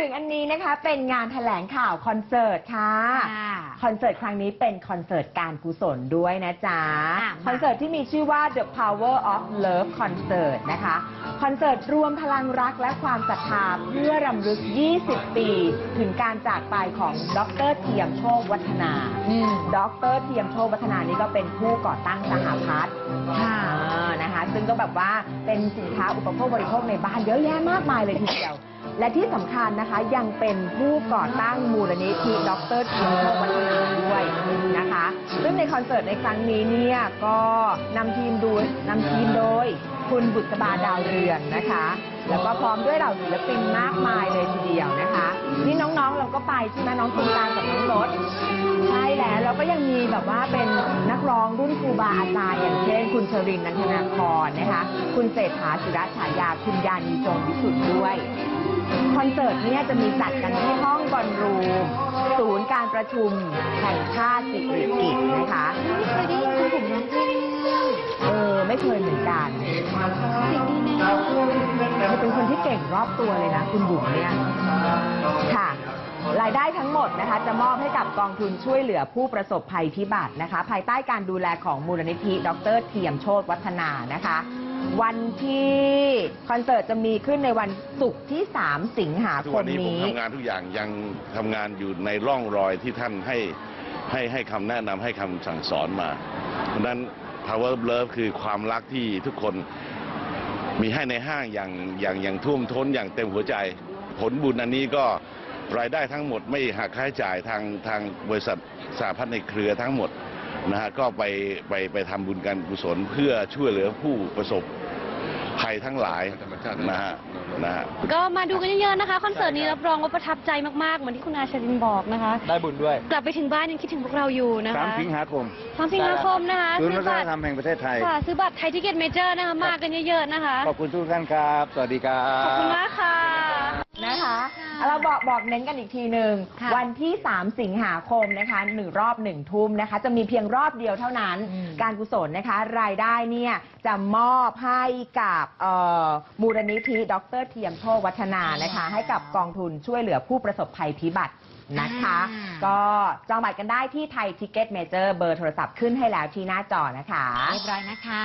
ถึงอันนี้นะคะเป็นงานแถลงข่าวคอนเสิร์ตค่ะ ค่ะคอนเสิร์ตครั้งนี้เป็นคอนเสิร์ตการกุศลด้วยนะจ๊ะ อะมา คอนเสิร์ตที่มีชื่อว่า The Power of Love Concert นะคะ คอนเสิร์ตรวมพลังรักและความศรัทธาเพื่อรำลึก 20 ปี ถึงการจากไปของดรเทียมโชควัฒนา อืม ดรเทียมโชควัฒนานี่ก็เป็นผู้ก่อตั้งสหพัฒน์ค่ะอ่านะคะ ซึ่งก็แบบว่าเป็นสินค้าอุปโภคบริโภคในบ้านเยอะแยะมากมายเลยทีเดียว และที่สำคัญนะคะยังเป็นผู้ก่อตั้งมูลนิธิดรเทีมโชควัฒนาด้วยนะคะ ซึ่งในคอนเสิร์ตในครั้งนี้เนี่ยก็นำทีมดูนำทีมโดย คุณบุษบาดาวเรืองนะคะ แล้วก็พร้อมด้วยเหล่าศิลปินมากมายเลยทีเดียวนะคะ นี่น้องๆเราก็ไปใช่ไหมน้องคุณตาลกับน้องรถใช่แล้วแล้วก็ยังมีแบบว่าเป็นนักร้องรุ่นครูบาอาจารย์อย่างเช่น คุณชรินนันทนาครนะคะ คุณเศรษฐาศิระฉายาคุณยานีจงวิสุทธ์ด้วย คอนเสิร์ตเนี่ยจะมีจัดกันที่ห้องบอลรูมศูนย์การประชุมแห่งชาติสิริกิติ์นะคะไม่เคยได้ยินคุณบุ๋มร้องเพลงเลยเออไม่เคยเหมือนกันเสียงดีแน่เธอเป็นคนที่เก่งรอบตัวเลยนะ คุณบุ๋มเนี่ยค่ะรายได้ทั้งหมดนะคะจะมอบให้กับกองทุนช่วยเหลือผู้ประสบภัยพิบัตินะคะ ภายใต้การดูแลของมูลนิธิ ดรเทียมโชตวัฒนานะคะ วันที่คอนเสิร์ตจะมีขึ้นในวันศุกร์ที่ 3 สิงหาทุกควัมนนี้ผมนี้ ทำงานทุกอย่างยังทำงานอยู่ในร่องรอยที่ท่านให้ให้ให้คำแนะนำให้คำสั่งสอนมา เพราะฉะนั้น power of love คือความรักที่ทุกคนมีให้ในห้างอย่างอย่างอย่างท่วมท้นอย่างเต็มหัวใจ ผลบุญอันนี้ก็รายได้ทั้งหมดไม่หักค่าใช้จ่ายทางทางบริษัทสาพัฒน์ในเครือทั้งหมด นะฮะก็ไปไปไปทำบุญการกุศลเพื่อช่วยเหลือผู้ประสบภัยทั้งหลายนะฮะนะฮะก็มาดูกันเยอะๆนะคะคอนเสิร์ตนี้รับรองว่าประทับใจมากๆเหมือนที่คุณอาชรินบอกนะคะ ได้บุญด้วย กลับไปถึงบ้านยังคิดถึงพวกเราอยู่นะคะสามสิงหาคมสามสิงหาคมนะคะศูนย์ซื้วัอฒบันตรธรรมแห่งประเทศไทยค่ะซื้อบัตรไทยทิเก็ตเมเจอร์นะคะมากันเยอะๆนะคะ ขอบคุณทุกท่านครับ สวัสดีครับ ขอบคุณมากค่ะนะคะค่ะ เราบอกบอกเน้นกันอีกทีหนึ่งค่ะวันที่ 3 สิงหาคมนะคะหนึ่งรอบหนึ่งทุ่มนะคะ จะมีเพียงรอบเดียวเท่านั้น อืม การกุศลนะคะ รายได้เนี่ยจะมอบให้กับเอ่อมูลนิธิดรเทียมโชควัฒนานะคะ ให้กับกองทุนช่วยเหลือผู้ประสบภัยพิบัตินะคะ อ่า ก็จองบัตรกันได้ที่ไทยทิเก็ตเมเจอร์เบอร์โทรศัพท์ขึ้นให้แล้วที่หน้าจอนะคะ เรียบร้อยนะคะ